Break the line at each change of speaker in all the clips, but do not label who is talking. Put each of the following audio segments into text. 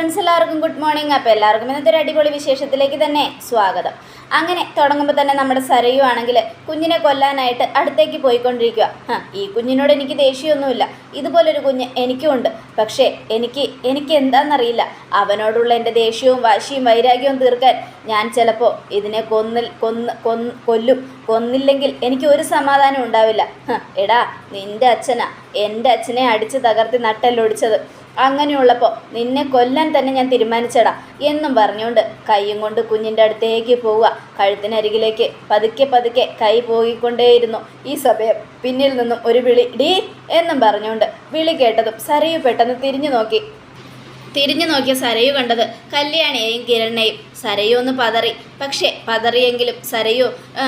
Friends എല്ലാവർക്കും good morning അപ്പോൾ എല്ലാവർക്കും ഇന്നത്തെ ഒരു അടിപൊളി വിശേഷത്തിലേക്ക് തന്നെ സ്വാഗതം. അങ്ങനെ തുടങ്ങുമ്പോൾ തന്നെ നമ്മുടെ സരയു ആണെങ്കിൽ കുഞ്ഞിനെ കൊല്ലാനായിട്ട് അടുത്തേക്ക് പോയിക്കൊണ്ടിരിക്കുക ഈ കുഞ്ഞിനോട് എനിക്ക് ദേഷ്യമൊന്നുമില്ല. ഇതുപോലൊരു കുഞ്ഞ് എനിക്കുമുണ്ട് പക്ഷേ എനിക്ക് എനിക്ക് എന്താണെന്നറിയില്ല അവനോടുള്ള എന്റെ ദേഷ്യവും വാശിയും വൈരാഗ്യവും തീർക്കാൻ ഞാൻ ചിലപ്പോൾ ഇതിനെ കൊന്നിൽ കൊന്ന് കൊന്ന് കൊല്ലും. കൊന്നില്ലെങ്കിൽ എനിക്ക് ഒരു സമാധാനം ഉണ്ടാവില്ല. എടാ നിന്റെ അച്ഛനാ. എന്റെ അച്ഛനെ അടിച്ച് തകർത്തി നട്ടല്ലൊടിച്ചത്. അങ്ങനെയുള്ളപ്പോൾ നിന്നെ കൊല്ലാൻ തന്നെ ഞാൻ തീരുമാനിച്ചടാ എന്നും പറഞ്ഞുകൊണ്ട് കൈയും കൊണ്ട് കുഞ്ഞിന്റെ അടുത്തേക്ക് പോവുക. കഴുത്തിനരികിലേക്ക് പതുക്കെ പതുക്കെ കൈ പോയിക്കൊണ്ടേയിരുന്നു ഈ സമയം. പിന്നിൽ നിന്നും ഒരു വിളി ഡീ എന്നും പറഞ്ഞുകൊണ്ട് വിളി കേട്ടതും സരയു പെട്ടെന്ന് തിരിഞ്ഞു നോക്കി. തിരിഞ്ഞു നോക്കിയ സരയു കണ്ടത് കല്യാണിയെയും കിരണിനെയും. സരയു ഒന്ന് പതറി. പക്ഷേ പതറിയെങ്കിലും സരയു ആ,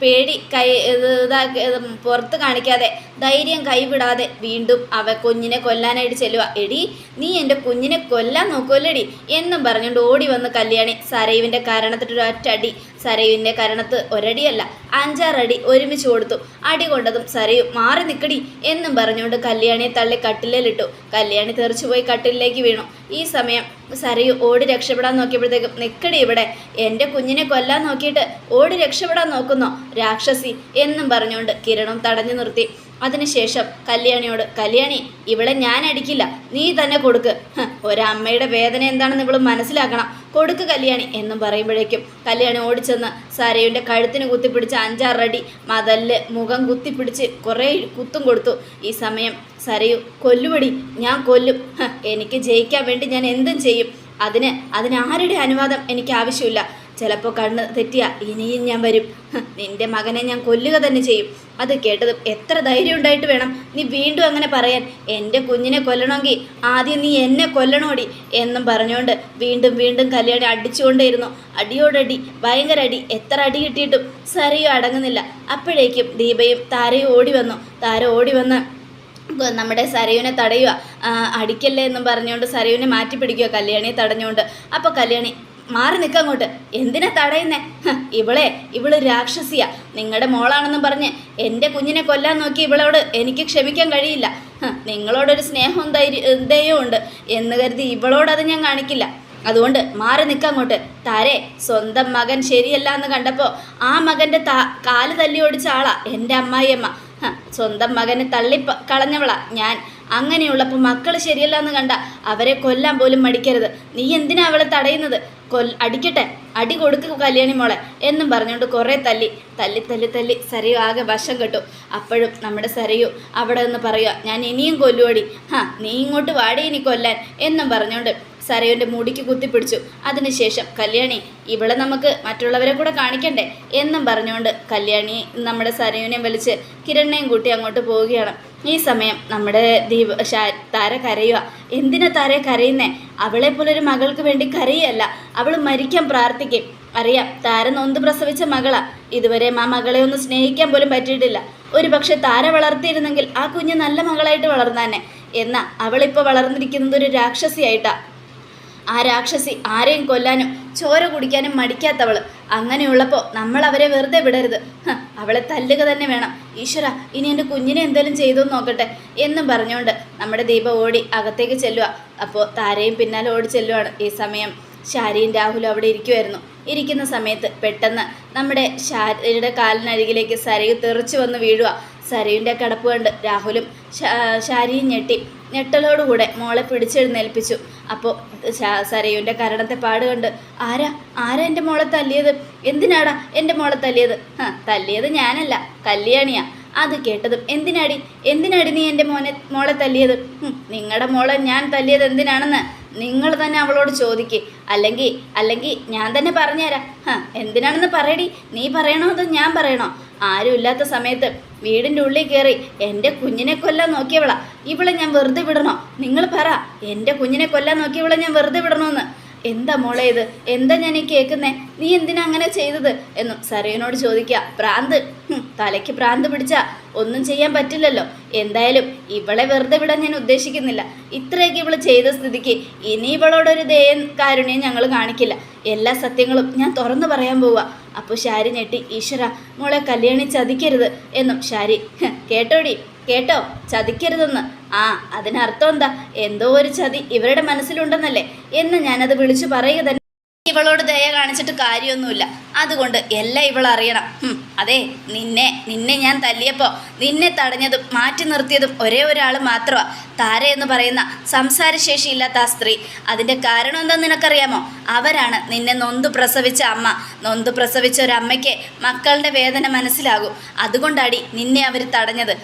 പേടി കൈ ഇത് ഇതാക്കി ഇത് പുറത്ത് കാണിക്കാതെ ധൈര്യം കൈവിടാതെ വീണ്ടും അവ കുഞ്ഞിനെ കൊല്ലാനായിട്ട് ചെല്ലുക എടി നീ എന്റെ കുഞ്ഞിനെ കൊല്ലാൻ നോക്കുമല്ലേടി എന്നും പറഞ്ഞുകൊണ്ട് ഓടി വന്ന് കല്യാണി സരയുവിന്റെ കാരണത്തിട്ടൊരു ഒറ്റടി സരയുവിന്റെ കരണത്ത് ഒരടിയല്ല അഞ്ചാറടി ഒരുമിച്ച് കൊടുത്തു. അടി കൊണ്ടതും സരയു മാറി നിൽക്കടി എന്നും പറഞ്ഞുകൊണ്ട് കല്യാണിയെ തള്ളി കട്ടിലിലിട്ടു. കല്യാണി തെറിച്ചുപോയി കട്ടിലേക്ക് വീണു. ഈ സമയം സരയു ഓടി രക്ഷപ്പെടാൻ നോക്കിയപ്പോഴത്തേക്കും നിൽക്കടി ഇവിടെ എന്റെ കുഞ്ഞിനെ കൊല്ലാൻ നോക്കിയിട്ട് ഓടി രക്ഷപ്പെടാൻ നോക്കുന്നോ? രാക്ഷസി എന്നും പറഞ്ഞുകൊണ്ട് കിരണം തടഞ്ഞു നിർത്തി. അതിനുശേഷം കല്യാണിയോട് കല്യാണി ഇവളെ ഞാൻ അടിക്കില്ല. നീ തന്നെ കൊടുക്ക്. ഒരമ്മയുടെ വേദന എന്താണെന്ന് ഇവൾ മനസ്സിലാക്കണം. കൊടുക്ക് കല്യാണി എന്നും പറയുമ്പോഴേക്കും കല്യാണി ഓടിച്ചെന്ന് സാരയുടെ കഴുത്തിന് കുത്തിപ്പിടിച്ച് അഞ്ചാറടി മതലിൽ മുഖം കുത്തിപ്പിടിച്ച് കുറേ കുത്തും കൊടുത്തു. ഈ സമയം സരയു കൊല്ലുപടി ഞാൻ കൊല്ലും. എനിക്ക് ജയിക്കാൻ വേണ്ടി ഞാൻ എന്തും ചെയ്യും. അതിന് അതിന് ആരുടെ അനുവാദം? എനിക്ക് ആവശ്യമില്ല. ചിലപ്പോൾ കണ്ണ് തെറ്റിയ ഇനിയും ഞാൻ വരും. നിന്റെ മകനെ ഞാൻ കൊല്ലുക തന്നെ ചെയ്യും. അത് കേട്ടതും എത്ര ധൈര്യം ഉണ്ടായിട്ട് വേണം നീ വീണ്ടും അങ്ങനെ പറയാൻ. എന്റെ കുഞ്ഞിനെ കൊല്ലണമെങ്കിൽ ആദ്യം നീ എന്നെ കൊല്ലണോടി എന്നും പറഞ്ഞുകൊണ്ട് വീണ്ടും വീണ്ടും കല്യാണി അടിച്ചുകൊണ്ടേയിരുന്നു. അടിയോടടി ഭയങ്കര അടി. എത്ര അടി കിട്ടിയിട്ടും സരയും അടങ്ങുന്നില്ല. അപ്പോഴേക്കും ദീപയും താരയും ഓടി വന്നു. താര ഓടി വന്ന് നമ്മുടെ സരയുനെ തടയുക. അടിക്കല്ലേ എന്നും പറഞ്ഞുകൊണ്ട് സരയുനെ മാറ്റി പിടിക്കുക കല്യാണിയെ തടഞ്ഞുകൊണ്ട് അപ്പോൾ കല്യാണി മാറി നിൽക്കങ്ങോട്ട് എന്തിനാ തടയുന്നേ? ഇവളെ ഇവൾ രാക്ഷസിയ. നിങ്ങളുടെ മോളാണെന്നും പറഞ്ഞ് എന്റെ കുഞ്ഞിനെ കൊല്ലാൻ നോക്കി ഇവളോട് എനിക്ക് ക്ഷമിക്കാൻ കഴിയില്ല. നിങ്ങളോടൊരു സ്നേഹവും ധൈര്യം ദയവും ഉണ്ട് എന്ന് കരുതി ഇവളോടത് ഞാൻ കാണിക്കില്ല. അതുകൊണ്ട് മാറി നിൽക്കങ്ങോട്ട് താരെ സ്വന്തം മകൻ ശരിയല്ല എന്ന് കണ്ടപ്പോൾ ആ മകന്റെ താ കാൽ തല്ലി ഓടിച്ച ആളാ എന്റെ അമ്മായിയമ്മ. സ്വന്തം മകനെ തള്ളി കളഞ്ഞവളാ ഞാൻ. അങ്ങനെയുള്ളപ്പോൾ മക്കൾ ശരിയല്ല എന്ന് കണ്ട അവരെ കൊല്ലാൻ പോലും മടിക്കരുത്. നീ എന്തിനാ അവളെ തടയുന്നത്? കൊൽ അടിക്കട്ടെ. അടി കൊടുക്കുക കല്യാണി മോളെ എന്നും പറഞ്ഞുകൊണ്ട് കുറേ തല്ലി. തല്ലി തല്ലി തല്ലി സരയു ആകെ വശം കെട്ടു. അപ്പോഴും നമ്മുടെ സരയു അവിടെ നിന്ന് പറയുക ഞാൻ ഇനിയും കൊല്ലുവടി. ഹാ നീ ഇങ്ങോട്ട് വാടി ഇനി കൊല്ലാൻ എന്നും പറഞ്ഞുകൊണ്ട് സരയുന്റെ മുടിക്ക് കുത്തിപ്പിടിച്ചു. അതിനുശേഷം കല്യാണി ഇവിടെ നമുക്ക് മറ്റുള്ളവരെ കൂടെ കാണിക്കണ്ടേ? എന്നും പറഞ്ഞുകൊണ്ട് കല്യാണി നമ്മുടെ സരയുനെ വലിച്ച് കിരണ്ണയും കൂട്ടി അങ്ങോട്ട് പോവുകയാണ്. ഈ സമയം നമ്മുടെ ദീപ താര കരയുക എന്തിനാ താര കരയുന്നേ? അവളെ പോലൊരു മകൾക്ക് വേണ്ടി കരയല്ല. അവൾ മരിക്കാൻ പ്രാർത്ഥിക്കും. അറിയാം താര നൊന്ത് പ്രസവിച്ച മകളാ. ഇതുവരെ ആ മകളെ ഒന്ന് സ്നേഹിക്കാൻ പോലും പറ്റിയിട്ടില്ല. ഒരു പക്ഷെ താര വളർത്തിയിരുന്നെങ്കിൽ ആ കുഞ്ഞ് നല്ല മകളായിട്ട് വളർന്നാനെ. എന്നാൽ അവളിപ്പോൾ വളർന്നിരിക്കുന്നത് ഒരു രാക്ഷസിയായിട്ടാ. ആ രാക്ഷസി ആരെയും കൊല്ലാനും ചോര കുടിക്കാനും മടിക്കാത്തവൾ അങ്ങനെയുള്ളപ്പോൾ നമ്മൾ അവരെ വെറുതെ വിടരുത്. അവളെ തല്ലുക തന്നെ വേണം. ഈശ്വര ഇനി എന്റെ കുഞ്ഞിനെ എന്തെങ്കിലും ചെയ്തു നോക്കട്ടെ. എന്നും പറഞ്ഞുകൊണ്ട് നമ്മുടെ ദീപ ഓടി അകത്തേക്ക് ചെല്ലുക അപ്പോൾ താരയും പിന്നാലെ ഓടി ചെല്ലുവാണ് ഈ സമയം. ശാരിയും രാഹുലും അവിടെ ഇരിക്കുമായിരുന്നു ഇരിക്കുന്ന സമയത്ത് പെട്ടെന്ന് നമ്മുടെ ശാരിയുടെ കാലിനരികിലേക്ക് സരയു തെറിച്ചു വന്ന് വീഴുക സരയുന്റെ കിടപ്പ് കണ്ട് രാഹുലും ശാരിയും ഞെട്ടി. ഞെട്ടലോടുകൂടെ മോളെ പിടിച്ചെഴുന്നേൽപ്പിച്ചു. അപ്പോൾ സരയുന്റെ കരണത്തെ പാട് കണ്ട് ആരാ ആരാ എന്റെ മോളെ തല്ലിയത്? എന്തിനാടാ എന്റെ മോളെ തല്ലിയത്? ആ തല്ലിയത് ഞാനല്ല കല്യാണിയാ. അത് കേട്ടതും എന്തിനാടി എന്തിനാടി നീ എന്റെ മോനെ മോളെ തല്ലിയത്? നിങ്ങളുടെ മോളെ ഞാൻ തല്ലിയത് എന്തിനാണെന്ന് നിങ്ങൾ തന്നെ അവളോട് ചോദിക്ക്. അല്ലെങ്കിൽ അല്ലെങ്കിൽ ഞാൻ തന്നെ പറഞ്ഞുതരാം. എന്തിനാണെന്ന് പറയടി നീ പറയണോ അതോ ഞാൻ പറയണോ? ആരും ഇല്ലാത്ത സമയത്ത് വീടിന്റെ ഉള്ളിൽ കയറി എന്റെ കുഞ്ഞിനെ കൊല്ലാൻ നോക്കിയവളാ. ഇവളെ ഞാൻ വെറുതെ വിടണോ? നിങ്ങൾ പറ. എന്റെ കുഞ്ഞിനെ കൊല്ലാൻ നോക്കിയവളെ ഞാൻ വെറുതെ വിടണമെന്ന് എന്താ മോളെ ഇത്? എന്താ ഞാൻ ഈ കേൾക്കുന്നേ നീ എന്തിനാ അങ്ങനെ ചെയ്തത്? എന്നും സരയനോട് ചോദിക്കുക. പ്രാന്ത്. തലയ്ക്ക് പ്രാന്ത് പിടിച്ചാ ഒന്നും ചെയ്യാൻ പറ്റില്ലല്ലോ. എന്തായാലും ഇവളെ വെറുതെ വിടാൻ ഞാൻ ഉദ്ദേശിക്കുന്നില്ല. ഇത്രയൊക്കെ ഇവൾ ചെയ്ത സ്ഥിതിക്ക് ഇനി ഇവളോടൊരു ദയം കാരുണ്യം ഞങ്ങൾ കാണിക്കില്ല. എല്ലാ സത്യങ്ങളും ഞാൻ തുറന്നു പറയാൻ പോവുക അപ്പോൾ ശാരി ഞെട്ടി ഈശ്വര മോളെ കല്യാണി ചതിക്കരുത് എന്നും ശാരി കേട്ടോടി കേട്ടോ ചതിക്കരുതെന്ന്. ആ അതിനർത്ഥം എന്താ? എന്തോ ഒരു ചതി ഇവരുടെ മനസ്സിലുണ്ടെന്നല്ലേ? എന്ന് ഞാനത് വിളിച്ചു പറയുക ഇവളോട് ദയ കാണിച്ചിട്ട് കാര്യമൊന്നുമില്ല. അതുകൊണ്ട് എല്ലാം ഇവൾ അറിയണം. അതെ നിന്നെ നിന്നെ ഞാൻ തല്ലിയപ്പോൾ നിന്നെ തടഞ്ഞതും മാറ്റി നിർത്തിയതും ഒരേ ഒരാൾ മാത്രമാണ് താര എന്ന് പറയുന്ന സംസാരശേഷിയില്ലാത്ത ആ സ്ത്രീ. അതിന്റെ കാരണം എന്താണെന്ന് നിനക്കറിയാമോ? അവരാണ് നിന്നെ നൊന്ത് പ്രസവിച്ച അമ്മ. നൊന്ത് പ്രസവിച്ച ഒരമ്മയ്ക്ക് മക്കളുടെ വേദന മനസ്സിലാകും. അതുകൊണ്ടാടി നിന്നെ അവർ തടഞ്ഞത്.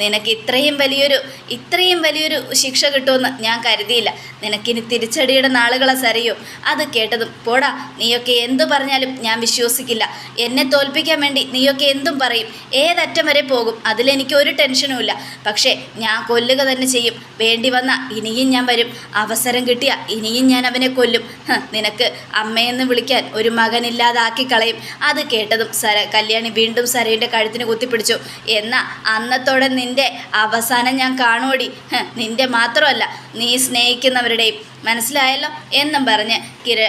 നിനക്ക് ഇത്രയും വലിയൊരു ഇത്രയും വലിയൊരു ശിക്ഷ കിട്ടുമെന്ന് ഞാൻ കരുതിയില്ല. നിനക്കിനി തിരിച്ചടിയുടെ നാളുകളെ സരിയോ. അത് കേട്ടതും പോടാ നീയൊക്കെ എന്തു പറഞ്ഞാലും ഞാൻ വിശ്വസിക്കില്ല. എന്നെ തോൽപ്പിക്കാൻ വേണ്ടി നീയൊക്കെ എന്തും പറയും. ഏതറ്റം വരെ പോകും. അതിലെനിക്ക് ഒരു ടെൻഷനും ഇല്ല. പക്ഷേ ഞാൻ കൊല്ലുക തന്നെ ചെയ്യും. വേണ്ടി വന്ന ഇനിയും ഞാൻ വരും. അവസരം കിട്ടിയ ഇനിയും ഞാൻ അവനെ കൊല്ലും. നിനക്ക് അമ്മയെന്ന് വിളിക്കാൻ ഒരു മകനില്ലാതാക്കി കളയും. അത് കേട്ടതും സര കല്യാണി വീണ്ടും സരയുടെ കഴുത്തിന് കുത്തിപ്പിടിച്ചു. എന്നാ അന്നത്തോടെ നിന്റെ അവസാനം ഞാൻ കാണുവടി. നിന്റെ മാത്രമല്ല നീ സ്നേഹിക്കുന്നവരുടെയും. മനസ്സിലായല്ലോ? എന്നും പറഞ്ഞ് കിര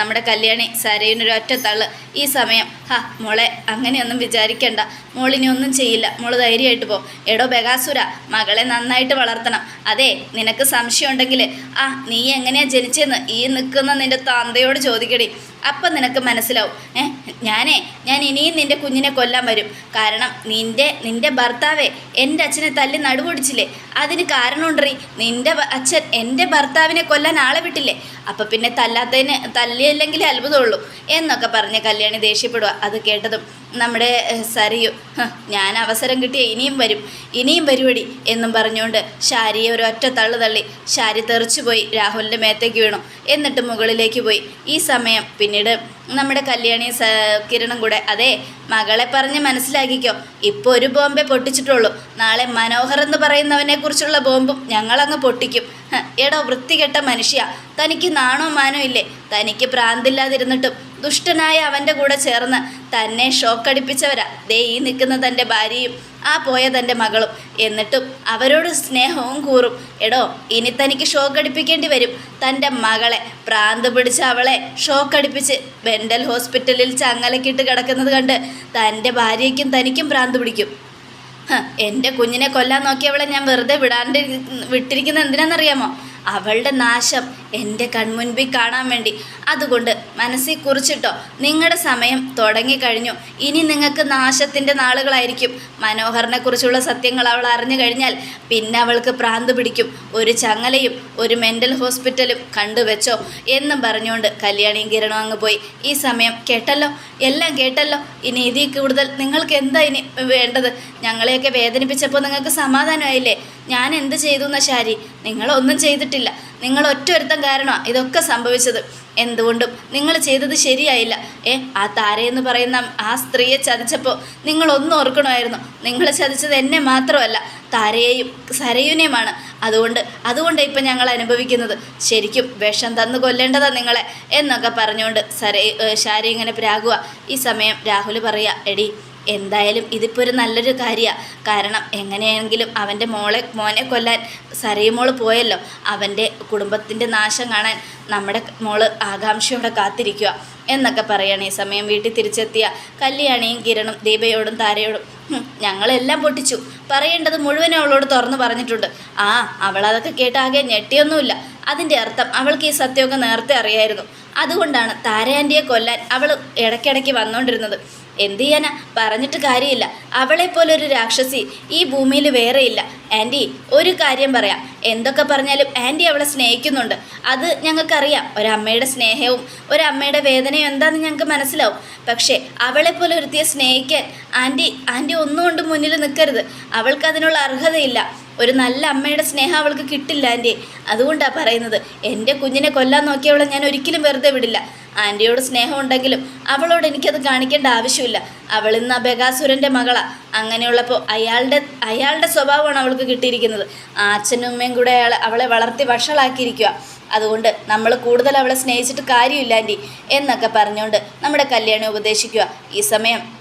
നമ്മുടെ കല്യാണി സരയിനൊരു ഒറ്റ തള്ള് ഈ സമയം ഹാ മോളെ അങ്ങനെയൊന്നും വിചാരിക്കണ്ട. മോളിനി ഒന്നും ചെയ്യില്ല. മോൾ ധൈര്യമായിട്ട് പോ. എടോ ബഗാസുര മകളെ നന്നായിട്ട് വളർത്തണം. അതെ നിനക്ക് സംശയം ഉണ്ടെങ്കിൽ ആ നീ എങ്ങനെയാ ജനിച്ചെന്ന് ഈ നിൽക്കുന്ന നിന്റെ തന്തയോട് ചോദിക്കടി. അപ്പം നിനക്ക് മനസ്സിലാവും. ഏ ഞാനേ ഞാൻ ഇനിയും നിന്റെ കുഞ്ഞിനെ കൊല്ലാൻ വരും. കാരണം നിന്റെ നിന്റെ ഭർത്താവേ എന്റെ അച്ഛനെ തല്ലി നടുപൊടിച്ചില്ലേ അതിന് കാരണമുണ്ടറി. നിന്റെ അച്ഛൻ എന്റെ ഭർത്താവിനെ കൊല്ലാൻ ആളെ വിട്ടില്ലേ? അപ്പം പിന്നെ തല്ലാത്തതിന് തല്ലിയില്ലെങ്കിൽ അത്ഭുതമുള്ളൂ. എന്നൊക്കെ പറഞ്ഞ് കല്യാണി ദേഷ്യപ്പെടുക അത് കേട്ടതും നമ്മുടെ ഏഹ്, ഞാൻ അവസരം കിട്ടിയ ഇനിയും വരും ഇനിയും വരുവടി എന്നും പറഞ്ഞുകൊണ്ട് ശാരിയെ ഒരു ഒറ്റ തള്ളു തള്ളി ശാരി തെറിച്ചു പോയി രാഹുലിന്റെ മേത്തേക്ക് വീണു. എന്നിട്ട് മുകളിലേക്ക് പോയി. ഈ സമയം പിന്നീട് നമ്മുടെ കല്യാണി കിരണം കൂടെ. അതെ മകളെ പറഞ്ഞ് മനസ്സിലാക്കിക്കോ. ഇപ്പോൾ ഒരു ബോംബെ പൊട്ടിച്ചിട്ടുള്ളൂ. നാളെ മനോഹർ എന്ന് പറയുന്നവനെ കുറിച്ചുള്ള ബോംബും ഞങ്ങളങ്ങ് പൊട്ടിക്കും. എടോ വൃത്തികെട്ട മനുഷ്യ. തനിക്ക് നാണോ മാനോ ഇല്ലേ? തനിക്ക് പ്രാന്തില്ലാതിരുന്നിട്ടും ദുഷ്ടനായ അവന്റെ കൂടെ ചേർന്ന് തന്നെ ഷോക്കടിപ്പിച്ചവരാ. ദേ ഈ നിൽക്കുന്ന തന്റെ ഭാര്യയും. ആ പോയ തന്റെ മകളും. എന്നിട്ടും അവരോട് സ്നേഹവും കൂറും. എടോ ഇനി തനിക്ക് ഷോക്ക് അടിപ്പിക്കേണ്ടി വരും. തന്റെ മകളെ പ്രാന്ത് പിടിച്ച് അവളെ ഷോക്ക് അടിപ്പിച്ച് മെന്റൽ ഹോസ്പിറ്റലിൽ ചങ്ങലക്കിട്ട് കിടക്കുന്നത് കണ്ട് തന്റെ ഭാര്യയ്ക്കും തനിക്കും പ്രാന്ത് പിടിക്കും. എന്റെ കുഞ്ഞിനെ കൊല്ലാൻ നോക്കിയവളെ ഞാൻ വെറുതെ വിടാണ്ട് വിട്ടിരിക്കുന്ന എന്തിനാണെന്നറിയാമോ അവളുടെ നാശം എന്റെ കൺമുൻപിൽ കാണാൻ വേണ്ടി. അതുകൊണ്ട് മനസ്സിൽ കുറിച്ചിട്ടോ നിങ്ങളുടെ സമയം തുടങ്ങിക്കഴിഞ്ഞു ഇനി നിങ്ങൾക്ക് നാശത്തിന്റെ നാളുകളായിരിക്കും. മനോഹറിനെക്കുറിച്ചുള്ള സത്യങ്ങൾ അവൾ അറിഞ്ഞു കഴിഞ്ഞാൽ പിന്നെ അവൾക്ക് പ്രാന്ത് പിടിക്കും. ഒരു ചങ്ങലയും ഒരു മെന്റൽ ഹോസ്പിറ്റലും കണ്ടുവെച്ചോ എന്നും പറഞ്ഞുകൊണ്ട് കല്യാണിയും കിരണവും അങ്ങ് പോയി. ഈ സമയം കേട്ടല്ലോ? എല്ലാം കേട്ടല്ലോ? ഇനി ഇതിൽ കൂടുതൽ നിങ്ങൾക്ക് എന്താ ഇനി വേണ്ടത്? ഞങ്ങളെയൊക്കെ വേദനിപ്പിച്ചപ്പോൾ നിങ്ങൾക്ക് സമാധാനമായില്ലേ? ഞാൻ എന്ത് ചെയ്തു എന്ന ശാരി? നിങ്ങളൊന്നും ചെയ്തിട്ടില്ല. നിങ്ങൾ ഒറ്റ ഒരുത്തം കാരണമാണ് ഇതൊക്കെ സംഭവിച്ചത്. എന്തുകൊണ്ടും നിങ്ങൾ ചെയ്തത് ശരിയായില്ല. ഏ ആ താരയെന്ന് പറയുന്ന ആ സ്ത്രീയെ ചതിച്ചപ്പോൾ നിങ്ങളൊന്നും ഓർക്കണമായിരുന്നു. നിങ്ങൾ ചതിച്ചത് എന്നെ മാത്രമല്ല താരയെയും സരയുനെയുമാണ്. അതുകൊണ്ട് അതുകൊണ്ട് ഇപ്പം ഞങ്ങൾ അനുഭവിക്കുന്നത്. ശരിക്കും വിഷം തന്നു കൊല്ലേണ്ടതാ നിങ്ങളെ എന്നൊക്കെ പറഞ്ഞുകൊണ്ട് സര ഇങ്ങനെ പ്രാകുക ഈ സമയം രാഹുൽ പറയുക എടി എന്തായാലും ഇതിപ്പോൾ ഒരു നല്ലൊരു കാര്യമാണ് കാരണം എങ്ങനെയെങ്കിലും അവന്റെ മോളെ മോനെ കൊല്ലാൻ സരയുമോൾ പോയല്ലോ. അവന്റെ കുടുംബത്തിന്റെ നാശം കാണാൻ നമ്മുടെ മോൾ ആകാംക്ഷയോടെ കാത്തിരിക്കുക എന്നൊക്കെ പറയണം ഈ സമയം. വീട്ടിൽ തിരിച്ചെത്തിയ കല്യാണിയും കിരണും ദീപയോടും താരയോടും ഞങ്ങളെല്ലാം പൊട്ടിച്ചു. പറയേണ്ടത് മുഴുവനും അവളോട് തുറന്നു പറഞ്ഞിട്ടുണ്ട്. ആ അവളതൊക്കെ കേട്ട് ആകെ ഞെട്ടിയൊന്നുമില്ല. അതിന്റെ അർത്ഥം അവൾക്ക് ഈ സത്യമൊക്കെ നേരത്തെ അറിയായിരുന്നു. അതുകൊണ്ടാണ് താരയാന്റിയെ കൊല്ലാൻ അവൾ ഇടയ്ക്കിടയ്ക്ക് വന്നുകൊണ്ടിരുന്നത് എന്ത് ചെയ്യാനാ? പറഞ്ഞിട്ട് കാര്യമില്ല. അവളെപ്പോലെ ഒരു രാക്ഷസി ഈ ഭൂമിയിൽ വേറെയില്ല ആന്റി ഒരു കാര്യം പറയാം. എന്തൊക്കെ പറഞ്ഞാലും ആന്റി അവളെ സ്നേഹിക്കുന്നുണ്ട്. അത് ഞങ്ങൾക്കറിയാം. ഒരമ്മയുടെ സ്നേഹവും ഒരമ്മയുടെ വേദനയും എന്താണെന്ന് ഞങ്ങൾക്ക് മനസ്സിലാവും. പക്ഷേ അവളെപ്പോലെ ഒരുത്തിയെ സ്നേഹിക്കാൻ ആന്റി ആന്റി ഒന്നുകൊണ്ട് മുന്നിൽ നിൽക്കരുത്. അവൾക്കതിനുള്ള അർഹതയില്ല. ഒരു നല്ല അമ്മയുടെ സ്നേഹം അവൾക്ക് കിട്ടില്ല ആന്റി. അതുകൊണ്ടാണ് പറയുന്നത്. എന്റെ കുഞ്ഞിനെ കൊല്ലാൻ നോക്കിയവളെ ഞാൻ ഒരിക്കലും വെറുതെ വിടില്ല. ആന്റിയോട് സ്നേഹം ഉണ്ടെങ്കിലും അവളോട് എനിക്കത് കാണിക്കേണ്ട ആവശ്യമില്ല. അവൾ ഇന്ന് അബകാസുരന്റെ ബഗാസുരന്റെ മകളാ. അങ്ങനെയുള്ളപ്പോൾ അയാളുടെ അയാളുടെ സ്വഭാവമാണ് അവൾക്ക് കിട്ടിയിരിക്കുന്നത്. അച്ഛനും അമ്മയും കൂടെ അയാൾ അവളെ വളർത്തി വഷളാക്കിയിരിക്കുക അതുകൊണ്ട് നമ്മൾ കൂടുതൽ അവളെ സ്നേഹിച്ചിട്ട് കാര്യമില്ല ആന്റി എന്നൊക്കെ പറഞ്ഞുകൊണ്ട് നമ്മുടെ കല്യാണി ഉപദേശിക്കുക ഈ സമയം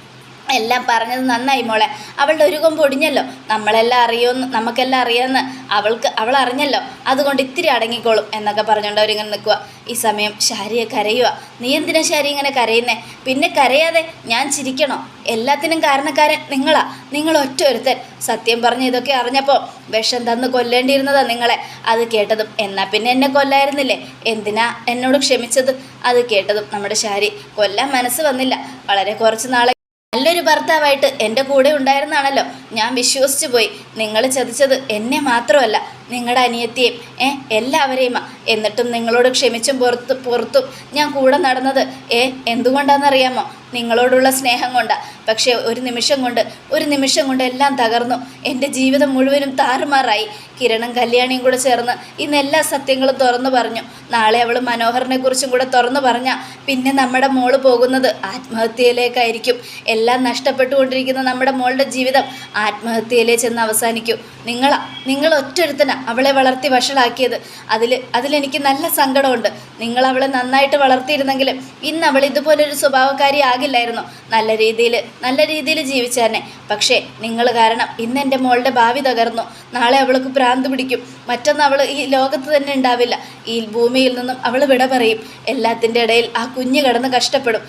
എല്ലാം പറഞ്ഞത് നന്നായി മോളെ. അവളുടെ ഒരു കൊമ്പ് ഒടിഞ്ഞല്ലോ. നമ്മളെല്ലാം അറിയുമെന്ന് നമുക്കെല്ലാം അറിയാമെന്ന് അവൾക്ക് അവൾ അറിഞ്ഞല്ലോ. അതുകൊണ്ട് ഇത്തിരി അടങ്ങിക്കോളും എന്നൊക്കെ പറഞ്ഞുകൊണ്ട് അവരിങ്ങനെ നിൽക്കുക ഈ സമയം ശാരിയെ കരയുക നീ എന്തിനാ ശാരി ഇങ്ങനെ കരയുന്നേ? പിന്നെ കരയാതെ ഞാൻ ചിരിക്കണോ? എല്ലാത്തിനും കാരണക്കാരൻ നിങ്ങളാ. നിങ്ങൾ ഒറ്റ ഒരുത്തൻ. സത്യം പറഞ്ഞ് ഇതൊക്കെ അറിഞ്ഞപ്പോൾ വിഷം തന്ന് കൊല്ലേണ്ടിയിരുന്നതാ നിങ്ങളെ. അത് കേട്ടതും എന്നാൽ പിന്നെ എന്നെ കൊല്ലായിരുന്നില്ലേ? എന്തിനാ എന്നോട് ക്ഷമിച്ചത്? അത് കേട്ടതും നമ്മുടെ ശാരി കൊല്ലാൻ മനസ്സ് വന്നില്ല. വളരെ കുറച്ച് നാളെ നല്ലൊരു ഭർത്താവായിട്ട് എന്റെ കൂടെ ഉണ്ടായിരുന്നാണല്ലോ. ഞാൻ വിശ്വസിച്ചു പോയി നിങ്ങൾ ചതിച്ചത് എന്നെ മാത്രമല്ല. നിങ്ങളുടെ അനിയത്തിയും ഏ എല്ലാവരെയും എന്നിട്ടും നിങ്ങളോട് ക്ഷമിച്ചും പുറത്ത് പുറത്തും ഞാൻ കൂടെ നടന്നത് ഏ എന്തുകൊണ്ടാണെന്നറിയാമോ? നിങ്ങളോടുള്ള സ്നേഹം കൊണ്ടാണ് പക്ഷേ ഒരു നിമിഷം കൊണ്ട് ഒരു നിമിഷം കൊണ്ട് എല്ലാം തകർന്നു. എന്റെ ജീവിതം മുഴുവനും താറുമാറായി. കിരണും കല്യാണിയും കൂടെ ചേർന്ന് ഇന്ന് എല്ലാ സത്യങ്ങളും തുറന്നു പറഞ്ഞു. നാളെ അവൾ മനോഹറിനെ കുറിച്ചും കൂടെ തുറന്നു പറഞ്ഞാൽ പിന്നെ നമ്മുടെ മോൾ പോകുന്നത് ആത്മഹത്യയിലേക്കായിരിക്കും. എല്ലാം നഷ്ടപ്പെട്ടുകൊണ്ടിരിക്കുന്ന നമ്മുടെ മോളുടെ ജീവിതം ആത്മഹത്യയിലേ ചെന്ന് അവസാനിക്കും. നിങ്ങളാ നിങ്ങൾ ഒറ്റൊരുത്തന. അവളെ വളർത്തി വഷളാക്കിയത്. അതിൽ അതിലെനിക്ക് നല്ല സങ്കടമുണ്ട്. നിങ്ങൾ അവളെ നന്നായിട്ട് വളർത്തിയിരുന്നെങ്കിൽ ഇന്ന് അവൾ ഇതുപോലൊരു സ്വഭാവക്കാരി ആകില്ലായിരുന്നു. നല്ല രീതിയിൽ നല്ല രീതിയിൽ ജീവിച്ചേനെ പക്ഷേ നിങ്ങൾ കാരണം ഇന്ന് എന്റെ മോളുടെ ഭാവി തകർന്നു. നാളെ അവൾക്ക് ഭ്രാന്ത് പിടിക്കും. മറ്റൊന്ന് അവൾ ഈ ലോകത്ത് തന്നെ ഉണ്ടാവില്ല. ഈ ഭൂമിയിൽ നിന്നും അവൾ വിട പറയും. എല്ലാത്തിന്റെ ഇടയിൽ ആ കുഞ്ഞ് കിടന്ന് കഷ്ടപ്പെടും.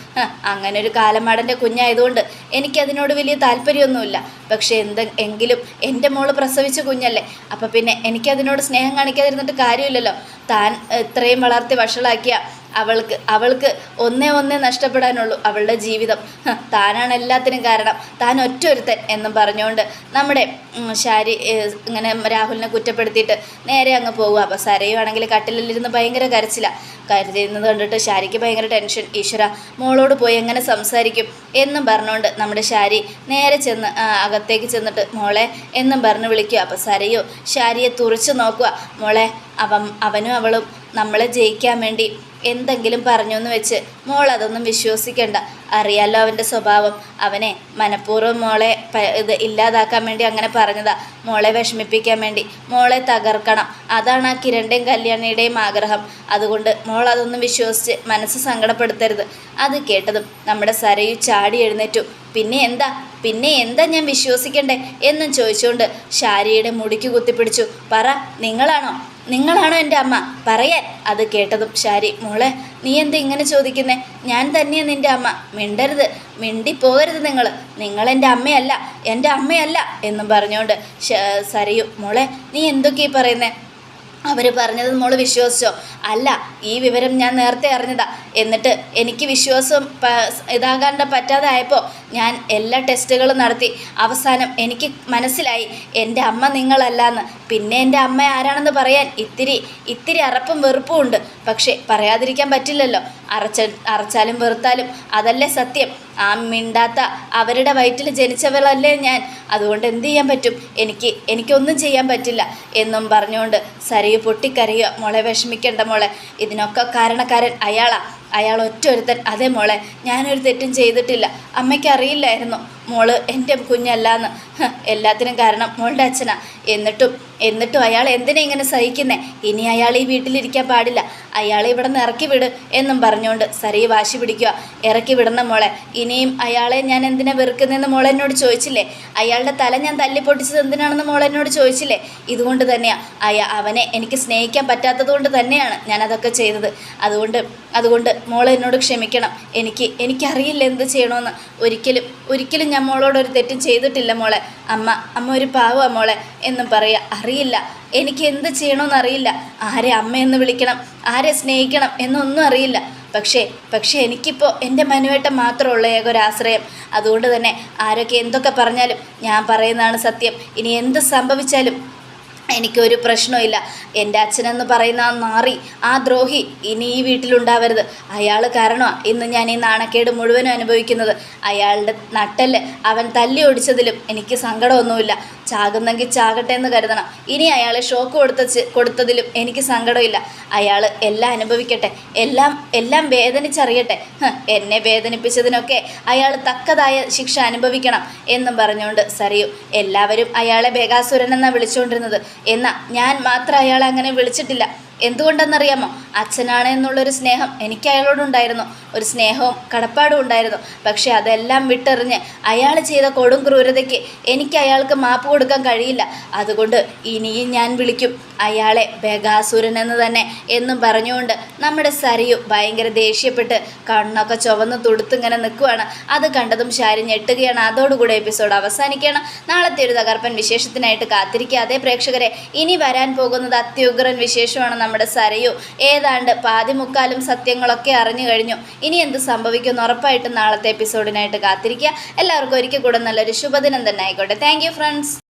അങ്ങനെ ഒരു കാലമാടന്റെ കുഞ്ഞായതുകൊണ്ട് എനിക്കതിനോട് വലിയ താല്പര്യമൊന്നുമില്ല. പക്ഷേ എന്ത് എങ്കിലും എന്റെ മോൾ പ്രസവിച്ച കുഞ്ഞല്ലേ. അപ്പം പിന്നെ എനിക്കതിനോട് സ്നേഹം കാണിക്കാതിരുന്നിട്ട് കാര്യമില്ലല്ലോ. താൻ ഇത്രയും വളർത്തി വഷളാക്കിയ അവൾക്ക് അവൾക്ക് ഒന്നേ ഒന്നേ നഷ്ടപ്പെടാനുള്ളൂ അവളുടെ ജീവിതം. താനാണ് എല്ലാത്തിനും കാരണം. താൻ ഒറ്റൊരുത്തൻ എന്നും പറഞ്ഞുകൊണ്ട് നമ്മുടെ ശാരി ഇങ്ങനെ രാഹുലിനെ കുറ്റപ്പെടുത്തിയിട്ട് നേരെ അങ്ങ് പോകുക അപ്പോൾ സരയുവാണെങ്കിൽ കട്ടിലിരുന്ന് ഭയങ്കര കരച്ചില. കരുതിയിരുന്നത് കണ്ടിട്ട് ശാരിക്ക് ഭയങ്കര ടെൻഷൻ. ഈശ്വര മോളോട് പോയി എങ്ങനെ സംസാരിക്കും എന്നും പറഞ്ഞുകൊണ്ട് നമ്മുടെ ശാരി നേരെ ചെന്ന് അകത്തേക്ക് ചെന്നിട്ട് മോളെ എന്നും പറഞ്ഞ് വിളിക്കുക. അപ്പോൾ സരയോ ശാരിയെ തുറച്ചു നോക്കുക. മോളെ അവൻ അവനും അവളും നമ്മളെ ജയിക്കാൻ വേണ്ടി എന്തെങ്കിലും പറഞ്ഞു എന്ന് വെച്ച് മോൾ അതൊന്നും വിശ്വസിക്കണ്ട. അറിയാലോ അവന്റെ സ്വഭാവം. അവനെ മനഃപൂർവം മോളെ ഇത് ഇല്ലാതാക്കാൻ വേണ്ടി അങ്ങനെ പറഞ്ഞതാ. മോളെ വിഷമിപ്പിക്കാൻ വേണ്ടി. മോളെ തകർക്കണം. അതാണ് ആ കിരണിന്റെയും കല്യാണിയുടെയും ആഗ്രഹം. അതുകൊണ്ട് മോൾ അതൊന്നും വിശ്വസിച്ച് മനസ്സ് സങ്കടപ്പെടുത്തരുത്. അത് കേട്ടതും നമ്മുടെ സരയു ചാടി എഴുന്നേറ്റു. പിന്നെ എന്താ? പിന്നെ എന്താ ഞാൻ വിശ്വസിക്കണ്ടേ? എന്നും ചോദിച്ചുകൊണ്ട് ശാരിയുടെ മുടിക്ക് കുത്തിപ്പിടിച്ചു. പറ നിങ്ങളാണോ? നിങ്ങളാണോ എന്റെ അമ്മ? പറയാൻ. അത് കേട്ടതും ശാരി മോളെ നീ എന്താ ഇങ്ങനെ ചോദിക്കുന്നേ? ഞാൻ തന്നെയാണ് നിന്റെ അമ്മ. മിണ്ടരുത്. മിണ്ടി പോകരുത് നിങ്ങൾ എന്റെ അമ്മയല്ല. എന്റെ അമ്മയല്ല എന്നും പറഞ്ഞുകൊണ്ട് സരയു മോളെ നീ എന്തൊക്കെയാ പറയുന്നേ? അവർ പറഞ്ഞത് മോൾ വിശ്വസിച്ചോ? അല്ല ഈ വിവരം ഞാൻ നേരത്തെ അറിഞ്ഞതാ. എന്നിട്ട് എനിക്ക് വിശ്വാസം ഇതാകാണ്ട് പറ്റാതായപ്പോൾ ഞാൻ എല്ലാ ടെസ്റ്റുകളും നടത്തി. അവസാനം എനിക്ക് മനസ്സിലായി എന്റെ അമ്മ നിങ്ങളല്ലാന്ന്. പിന്നെ എന്റെ അമ്മ ആരാണെന്ന് പറയാൻ ഇത്തിരി ഇത്തിരി അറപ്പും വെറുപ്പും ഉണ്ട്. പക്ഷേ പറയാതിരിക്കാൻ പറ്റില്ലല്ലോ. അറച്ച അറച്ചാലും വെറുത്താലും അതല്ലേ സത്യം. ആ മിണ്ടാത്ത അവരുടെ വയറ്റിൽ ജനിച്ചവളല്ലേ ഞാൻ. അതുകൊണ്ട് എന്ത് ചെയ്യാൻ പറ്റും? എനിക്ക് എനിക്കൊന്നും ചെയ്യാൻ പറ്റില്ല എന്നും പറഞ്ഞുകൊണ്ട് സരയു പൊട്ടിക്കരയുക. മോളെ വിഷമിക്കേണ്ട മോളെ. ഇതിനൊക്കെ കാരണക്കാരൻ അയാളാ. അയാൾ ഒറ്റ ഒരുത്തൻ അതേ മോളെ ഞാനൊരു തെറ്റും ചെയ്തിട്ടില്ല. അമ്മയ്ക്ക് അറിയില്ലായിരുന്നു. മോൾ എന്റെ കുഞ്ഞല്ലാന്ന്. എല്ലാത്തിനും കാരണം മോളുടെ അച്ഛനാ. എന്നിട്ടും എന്നിട്ടും അയാൾ എന്തിനാ ഇങ്ങനെ സഹിക്കുന്നേ? ഇനി അയാൾ ഈ വീട്ടിലിരിക്കാൻ പാടില്ല. അയാളെ ഇവിടെ നിന്ന് ഇറക്കി വിട് എന്നും പറഞ്ഞുകൊണ്ട് സരി വാശി പിടിക്കുക. ഇറക്കി വിടുന്ന മോളെ ഇനിയും അയാളെ ഞാൻ എന്തിനാ വെറുക്കുന്നതെന്ന് മോളെ എന്നോട് ചോദിച്ചില്ലേ? അയാളുടെ തല ഞാൻ തല്ലിപ്പൊട്ടിച്ചത് എന്തിനാണെന്ന് മോളെ എന്നോട് ചോദിച്ചില്ലേ? ഇതുകൊണ്ട് തന്നെയാണ് അയാ അവനെ എനിക്ക് സ്നേഹിക്കാൻ പറ്റാത്തത് കൊണ്ട് തന്നെയാണ് ഞാൻ അതൊക്കെ ചെയ്തത്. അതുകൊണ്ട് അതുകൊണ്ട് മോളെ എന്നോട് ക്ഷമിക്കണം. എനിക്ക് എനിക്കറിയില്ല എന്ത് ചെയ്യണമെന്ന് ഒരിക്കലും ഒരിക്കലും മോളോട് ഒരു തെറ്റും ചെയ്തിട്ടില്ല മോളെ. അമ്മ അമ്മ ഒരു പാവ മോളെ എന്നും പറയുക അറിയില്ല. എനിക്ക് എന്ത് ചെയ്യണമെന്ന് അറിയില്ല. ആരെ അമ്മയെന്ന് വിളിക്കണം ആരെ സ്നേഹിക്കണം എന്നൊന്നും അറിയില്ല. പക്ഷേ പക്ഷേ എനിക്കിപ്പോൾ എന്റെ മനുവേട്ടം മാത്രമുള്ള ഏക ഒരു ആശ്രയം അതുകൊണ്ട് തന്നെ ആരൊക്കെ എന്തൊക്കെ പറഞ്ഞാലും ഞാൻ പറയുന്നതാണ് സത്യം. ഇനി എന്ത് സംഭവിച്ചാലും എനിക്കൊരു പ്രശ്നമില്ല എന്റെ അച്ഛനെന്ന് പറയുന്ന ആ നാറി ആ ദ്രോഹി ഇനി ഈ വീട്ടിലുണ്ടാവരുത്. അയാൾ കാരണമാണ് ഇന്ന് ഞാൻ ഈ നാണക്കേട് മുഴുവനും അനുഭവിക്കുന്നത്. അയാളുടെ നട്ടൽ അവൻ തല്ലി ഓടിച്ചതിലും എനിക്ക് സങ്കടമൊന്നുമില്ല. ചാകുന്നെങ്കിൽ ചാകട്ടെ എന്ന് കരുതണം. ഇനി അയാളെ ഷോക്ക് കൊടുത്ത കൊടുത്തതിലും എനിക്ക് സങ്കടമില്ല. അയാൾ എല്ലാം അനുഭവിക്കട്ടെ. എല്ലാം എല്ലാം വേദനിച്ചറിയട്ടെ. എന്നെ വേദനിപ്പിച്ചതിനൊക്കെ അയാൾ തക്കതായ ശിക്ഷ അനുഭവിക്കണം എന്നും പറഞ്ഞുകൊണ്ട് സറിയു എല്ലാവരും അയാളെ ബേഗാസുരൻ എന്നാണ് വിളിച്ചുകൊണ്ടിരുന്നത് എന്നാൽ ഞാൻ മാത്രം അയാളെ അങ്ങനെ വിളിച്ചിട്ടില്ല. എന്തുകൊണ്ടെന്നറിയാമോ? അച്ഛനാണ് എന്നുള്ളൊരു സ്നേഹം എനിക്ക് അയാളോടുണ്ടായിരുന്നു. ഒരു സ്നേഹവും കടപ്പാടും ഉണ്ടായിരുന്നു. പക്ഷേ അതെല്ലാം വിട്ടെറിഞ്ഞ് അയാൾ ചെയ്ത കൊടും ക്രൂരതയ്ക്ക് എനിക്ക് അയാൾക്ക് മാപ്പ് കൊടുക്കാൻ കഴിയില്ല. അതുകൊണ്ട് ഇനിയും ഞാൻ വിളിക്കും. അയാളെ ബഗാസുരൻ എന്ന് തന്നെ എന്നും പറഞ്ഞുകൊണ്ട് നമ്മുടെ സരിയു ഭയങ്കര ദേഷ്യപ്പെട്ട് കണ്ണൊക്കെ ചുവന്ന് തുടുത്തിങ്ങനെ നിൽക്കുവാണ്. അത് കണ്ടതും ശാരി ഞെട്ടുകയാണ്. അതോടുകൂടെ എപ്പിസോഡ് അവസാനിക്കുകയാണ്. നാളത്തെ ഒരു തകർപ്പൻ വിശേഷത്തിനായിട്ട് കാത്തിരിക്കാതെ പ്രേക്ഷകരെ ഇനി വരാൻ പോകുന്നത് അത്യുഗ്രൻ വിശേഷമാണ് നമ്മുടെ സരയു. ഏതാണ്ട് പാതിമുക്കാലും സത്യങ്ങളൊക്കെ അറിഞ്ഞു കഴിഞ്ഞു. ഇനി എന്ത് സംഭവിക്കുമെന്ന് ഉറപ്പായിട്ടും നാളത്തെ എപ്പിസോഡിനായിട്ട് കാത്തിരിക്കുക. എല്ലാവർക്കും ഒരിക്കൽ കൂടെ നല്ലൊരു ശുഭദിനം തന്നെ ആയിക്കോട്ടെ. Thank friends